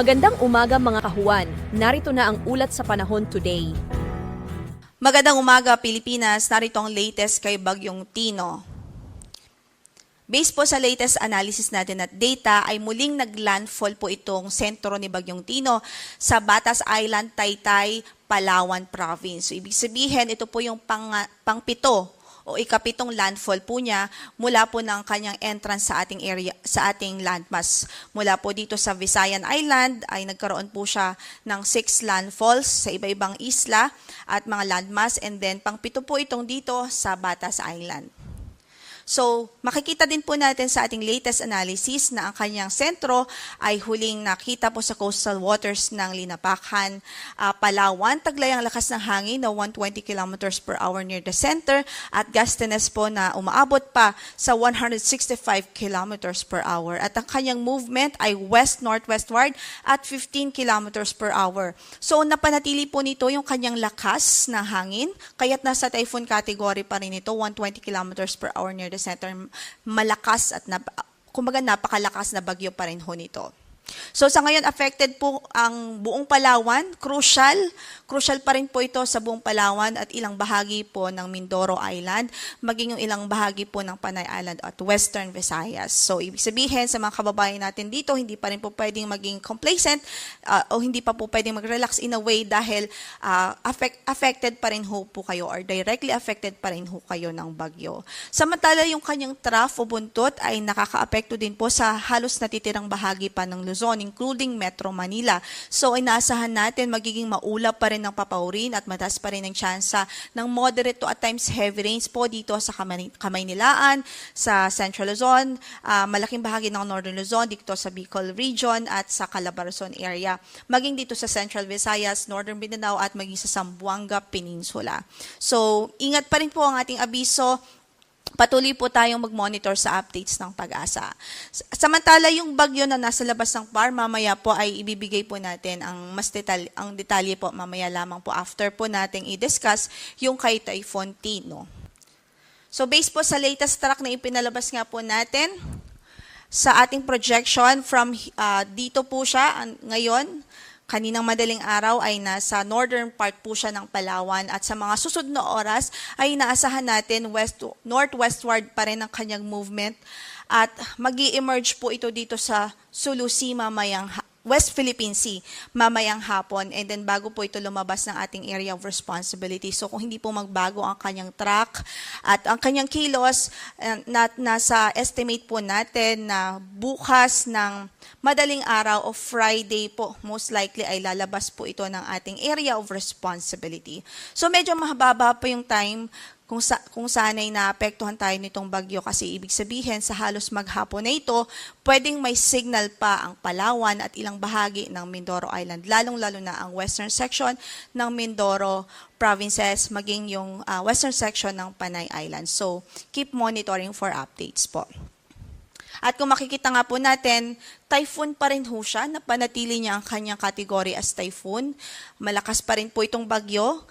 Magandang umaga mga kahuan. Narito na ang ulat sa panahon today. Magandang umaga Pilipinas, narito ang latest kay Bagyong Tino. Based po sa latest analysis natin at data ay muling naglandfall po itong sentro ni Bagyong Tino sa Batas Island, Taytay, Palawan Province. So, ibig sabihin, ito po yung pang, pangpito o ikapitong landfall po niya mula po ng kanyang entrance sa ating area sa ating landmass. Mula po dito sa Visayan Island ay nagkaroon po siya ng six landfalls sa iba-ibang isla at mga landmass and then pangpito po itong dito sa Batas Island. So, makikita din po natin sa ating latest analysis na ang kanyang sentro ay huling nakita po sa coastal waters ng Linapakan, ah, Palawan. Taglay ang lakas ng hangin na 120 kilometers per hour near the center at gustiness po na umaabot pa sa 165 kilometers per hour. At ang kanyang movement ay west-northwestward at 15 kilometers per hour. So, napanatili po nito yung kanyang lakas ng hangin, kaya't nasa typhoon category pa rin ito, 120 kilometers per hour near the center. Malakas at nap- kumbaga napakalakas na bagyo pa rin ho nito. So sa ngayon affected po ang buong Palawan, crucial, crucial pa rin po ito sa buong Palawan at ilang bahagi po ng Mindoro Island, maging yung ilang bahagi po ng Panay Island at Western Visayas. So ibig sabihin sa mga kababayan natin dito, hindi pa rin po pwedeng maging complacent uh, o hindi pa po pwedeng mag-relax in a way dahil uh, affect, affected pa rin ho po kayo or directly affected pa rin ho kayo ng bagyo. Samantala yung kanyang trough o buntot ay nakakaapekto din po sa halos natitirang bahagi pa ng Luzon, including Metro Manila. So, inaasahan natin magiging maulap pa rin ng papaurin at mataas pa rin ang tsansa ng moderate to at times heavy rains po dito sa Kamay- Kamaynilaan, sa Central Luzon, ah, malaking bahagi ng Northern Luzon, dito sa Bicol Region at sa Calabarzon area. Maging dito sa Central Visayas, Northern Mindanao at maging sa Zamboanga Peninsula. So, ingat pa rin po ang ating abiso patuloy po tayong mag-monitor sa updates ng pag-asa. Samantala, yung bagyo na nasa labas ng PAR, mamaya po ay ibibigay po natin ang mas detal ang detalye po mamaya lamang po after po nating i-discuss yung kay Typhoon Tino. So based po sa latest track na ipinalabas nga po natin, sa ating projection from uh, dito po siya ngayon, kaninang madaling araw ay nasa northern part po siya ng Palawan at sa mga susunod na oras ay inaasahan natin west northwestward pa rin ang kanyang movement. At mag emerge po ito dito sa Sulu Sea mamayang ha- West Philippine Sea mamayang hapon and then bago po ito lumabas ng ating area of responsibility. So kung hindi po magbago ang kanyang track at ang kanyang kilos, eh, na, nasa estimate po natin na bukas ng madaling araw o Friday po, most likely ay lalabas po ito ng ating area of responsibility. So medyo mahaba po yung time kung, sa, kung sana'y naapektuhan tayo nitong bagyo kasi ibig sabihin sa halos maghapon na ito, pwedeng may signal pa ang Palawan at ilang bahagi ng Mindoro Island, lalong-lalo na ang western section ng Mindoro provinces, maging yung ah, western section ng Panay Island. So, keep monitoring for updates po. At kung makikita nga po natin, typhoon pa rin ho siya, napanatili niya ang kanyang category as typhoon. Malakas pa rin po itong bagyo.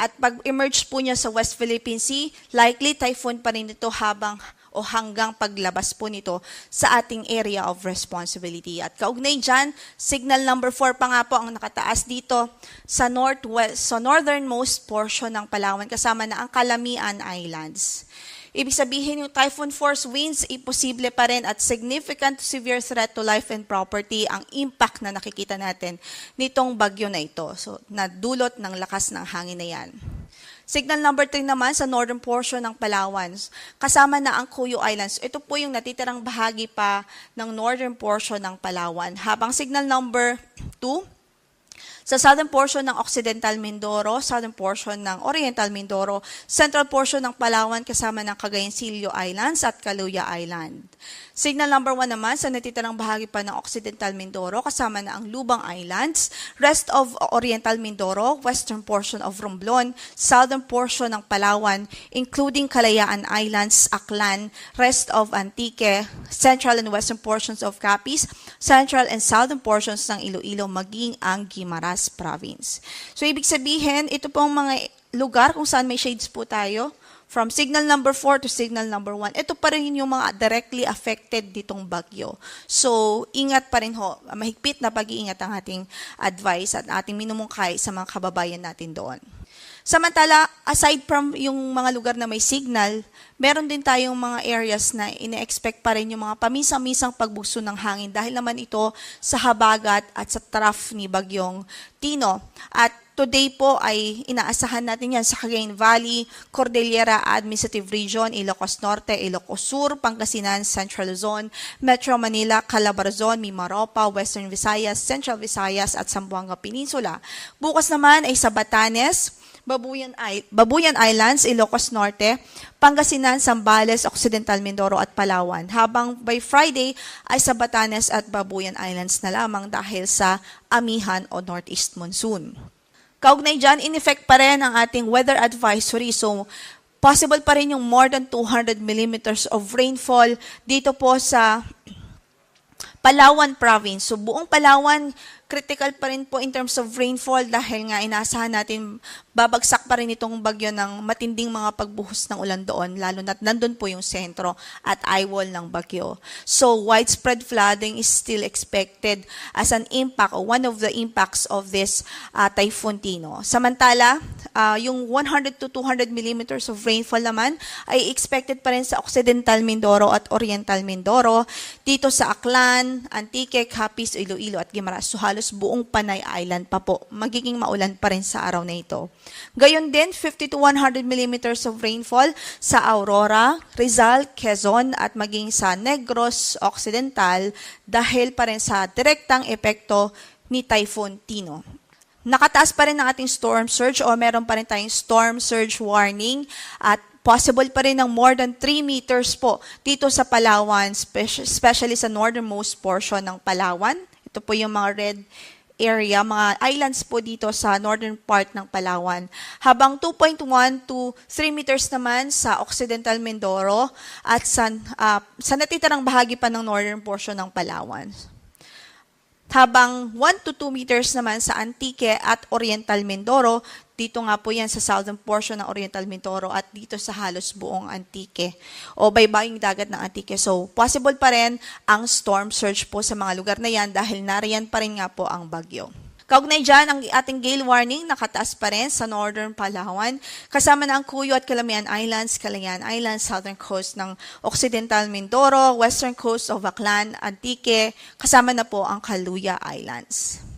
At pag-emerge po niya sa West Philippine Sea, likely typhoon pa rin ito habang o hanggang paglabas po nito sa ating area of responsibility. At kaugnay dyan, signal number 4 pa nga po ang nakataas dito sa northwest, sa northernmost portion ng Palawan kasama na ang Calamian Islands. Ibig sabihin yung typhoon force winds, imposible pa rin at significant severe threat to life and property ang impact na nakikita natin nitong bagyo na ito. So, nadulot ng lakas ng hangin na yan. Signal number 3 naman sa northern portion ng Palawan, kasama na ang Cuyo Islands. Ito po yung natitirang bahagi pa ng northern portion ng Palawan. Habang signal number 2, sa southern portion ng Occidental Mindoro, southern portion ng Oriental Mindoro, central portion ng Palawan kasama ng Cagayancillo Islands at Caluya Island. Signal number 1 naman sa natitirang bahagi pa ng Occidental Mindoro kasama na ang Lubang Islands, rest of Oriental Mindoro, western portion of Romblon, southern portion ng Palawan, including Kalayaan Islands, Aklan, rest of Antique, central and western portions of Capiz, central and southern portions ng Iloilo, maging ang Guimaras Province. So, ibig sabihin, ito pong mga lugar kung saan may shades po tayo, from signal number 4 to signal number 1. Ito pa rin yung mga directly affected ditong bagyo. So, ingat pa rin ho. Mahigpit na pag-iingat ang ating advice at ating minumungkay sa mga kababayan natin doon. Samantala, aside from yung mga lugar na may signal, meron din tayong mga areas na ine-expect pa rin yung mga pamisang-misang pagbuso ng hangin dahil naman ito sa habagat at sa trough ni Bagyong Tino. At today po ay inaasahan natin yan sa Cagayan Valley, Cordillera Administrative Region, Ilocos Norte, Ilocos Sur, Pangasinan, Central Luzon, Metro Manila, Calabarzon, Mimaropa, Western Visayas, Central Visayas at Zamboanga Peninsula. Bukas naman ay sa Batanes, Babuyan, Isl- Babuyan Islands, Ilocos Norte, Pangasinan, Zambales, Occidental Mindoro at Palawan. Habang by Friday ay sa Batanes at Babuyan Islands na lamang dahil sa amihan o northeast monsoon. Kaugnay dyan, in effect pa rin ang ating weather advisory. So, possible pa rin yung more than 200 millimeters of rainfall dito po sa Palawan Province. So, buong Palawan, critical pa rin po in terms of rainfall dahil nga inaasahan natin babagsak pa rin itong bagyo ng matinding mga pagbuhos ng ulan doon, lalo na't nandun po yung sentro at eyewall ng bagyo. So, widespread flooding is still expected as an impact or one of the impacts of this uh, Typhoon Tino. Samantala, uh, yung 100 to 200 millimeters of rainfall naman ay expected pa rin sa Occidental Mindoro at Oriental Mindoro, dito sa Aklan, Antique, Capiz, Iloilo at Guimaras. So halos buong Panay Island pa po. Magiging maulan pa rin sa araw na ito. Gayon din, 50 to 100 millimeters of rainfall sa Aurora, Rizal, Quezon at maging sa Negros Occidental dahil pa rin sa direktang epekto ni Typhoon Tino. Nakataas pa rin ang ating storm surge o meron pa rin tayong storm surge warning at possible pa rin ng more than 3 meters po dito sa Palawan, speci- especially sa northernmost portion ng Palawan. Ito po yung mga red area, mga islands po dito sa northern part ng Palawan. Habang 2.1 to 3 meters naman sa Occidental Mindoro at sa, ah, sa natitirang bahagi pa ng northern portion ng Palawan habang 1 to 2 meters naman sa Antique at Oriental Mindoro. Dito nga po yan sa southern portion ng Oriental Mindoro at dito sa halos buong Antique o baybaying dagat ng Antique. So, possible pa rin ang storm surge po sa mga lugar na yan dahil nariyan pa rin nga po ang bagyo. Kaugnay dyan, ang ating gale warning nakataas pa rin sa northern Palawan. Kasama na ang Cuyo at Calamian Islands, Calayan Islands, southern coast ng Occidental Mindoro, western coast of Aklan, Antique, kasama na po ang Kaluya Islands.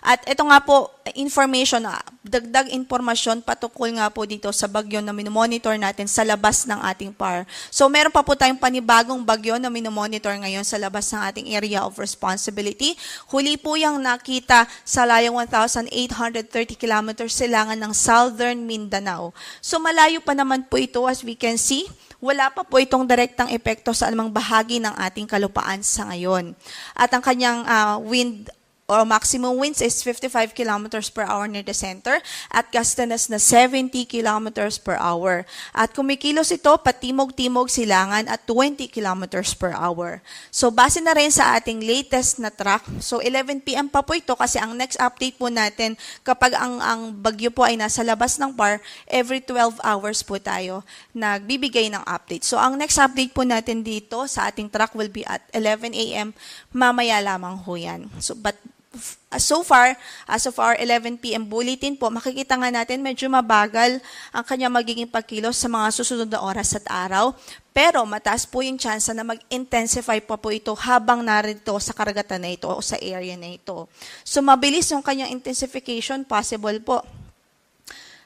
At ito nga po, information, ah, dagdag informasyon patukol nga po dito sa bagyo na minomonitor natin sa labas ng ating PAR. So meron pa po tayong panibagong bagyo na minomonitor ngayon sa labas ng ating area of responsibility. Huli po yung nakita sa layong 1,830 kilometers silangan ng southern Mindanao. So malayo pa naman po ito as we can see. Wala pa po itong direktang epekto sa anumang bahagi ng ating kalupaan sa ngayon. At ang kanyang ah, wind or maximum winds is 55 kilometers per hour near the center at gastanas na 70 kilometers per hour. At kumikilos ito patimog-timog silangan at 20 kilometers per hour. So base na rin sa ating latest na track, so 11 p.m. pa po ito kasi ang next update po natin kapag ang, ang bagyo po ay nasa labas ng par, every 12 hours po tayo nagbibigay ng update. So ang next update po natin dito sa ating track will be at 11 a.m. mamaya lamang ho yan. So, but so far, as of our 11 p.m. bulletin po, makikita nga natin medyo mabagal ang kanya magiging pagkilos sa mga susunod na oras at araw. Pero mataas po yung chance na mag-intensify pa po ito habang narito sa karagatan na ito o sa area na ito. So mabilis yung kanyang intensification, possible po.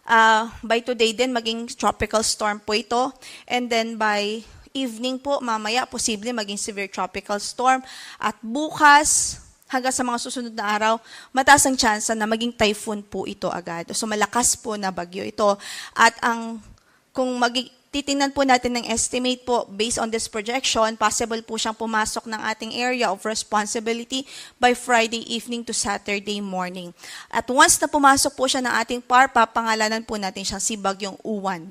Uh, by today din, maging tropical storm po ito. And then by evening po, mamaya, posible maging severe tropical storm. At bukas, hanggang sa mga susunod na araw, mataas ang chance na maging typhoon po ito agad. So malakas po na bagyo ito. At ang kung magi, titingnan po natin ng estimate po based on this projection, possible po siyang pumasok ng ating area of responsibility by Friday evening to Saturday morning. At once na pumasok po siya ng ating PAR, papangalanan po natin siyang si Bagyong Uwan.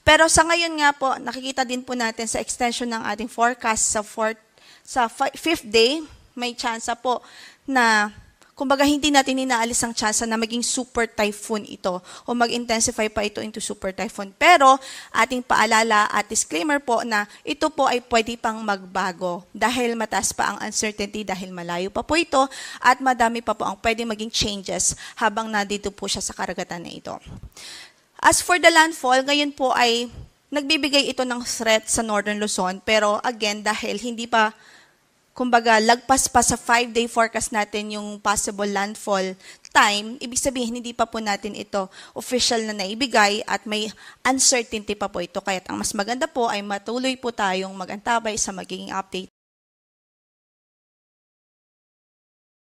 Pero sa ngayon nga po, nakikita din po natin sa extension ng ating forecast sa, fourth, sa fi- fifth day, may chance po na kumbaga hindi natin inaalis ang tsansa na maging super typhoon ito o mag-intensify pa ito into super typhoon. Pero ating paalala at disclaimer po na ito po ay pwede pang magbago dahil mataas pa ang uncertainty dahil malayo pa po ito at madami pa po ang pwede maging changes habang nandito po siya sa karagatan na ito. As for the landfall, ngayon po ay nagbibigay ito ng threat sa Northern Luzon pero again dahil hindi pa kumbaga, lagpas pa sa five-day forecast natin yung possible landfall time, ibig sabihin, hindi pa po natin ito official na naibigay at may uncertainty pa po ito. Kaya ang mas maganda po ay matuloy po tayong mag-antabay sa magiging update